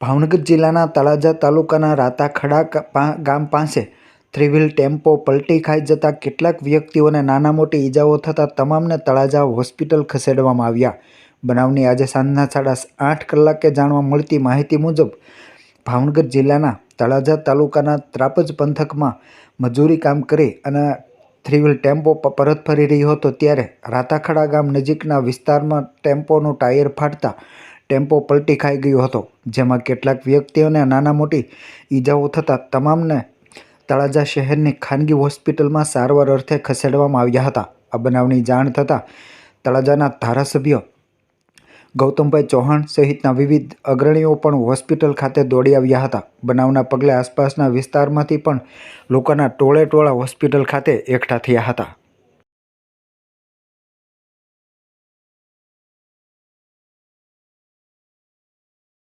ભાવનગર જિલ્લાના તળાજા તાલુકાના રાતાખડા ગામ પાસે થ્રી વ્હીલ ટેમ્પો પલટી ખાઈ જતા કેટલાક વ્યક્તિઓને નાના મોટી ઈજાઓ થતાં તમામને તળાજા હોસ્પિટલ ખસેડવામાં આવ્યા. બનાવની આજે સાંજના સાડા આઠ કલાકે જાણવા મળતી માહિતી મુજબ, ભાવનગર જિલ્લાના તળાજા તાલુકાના ત્રાપજ પંથકમાં મજૂરી કામ કરી અને થ્રી વ્હીલ ટેમ્પો પરત ફરી રહ્યો હતો ત્યારે રાતાખડા ગામ નજીકના વિસ્તારમાં ટેમ્પોનું ટાયર ફાટતા ટેમ્પો પલટી ખાઈ ગયો હતો, જેમાં કેટલાક વ્યક્તિઓને નાના મોટી ઈજાઓ થતાં તમામને તળાજા શહેરની ખાનગી હોસ્પિટલમાં સારવાર અર્થે ખસેડવામાં આવ્યા હતા. આ બનાવની જાણ થતાં તળાજાના ધારાસભ્ય ગૌતમભાઈ ચૌહાણ સહિતના વિવિધ અગ્રણીઓ પણ હોસ્પિટલ ખાતે દોડી આવ્યા હતા. બનાવના પગલે આસપાસના વિસ્તારમાંથી પણ લોકોના ટોળે ટોળા હોસ્પિટલ ખાતે એકઠા થયા હતા.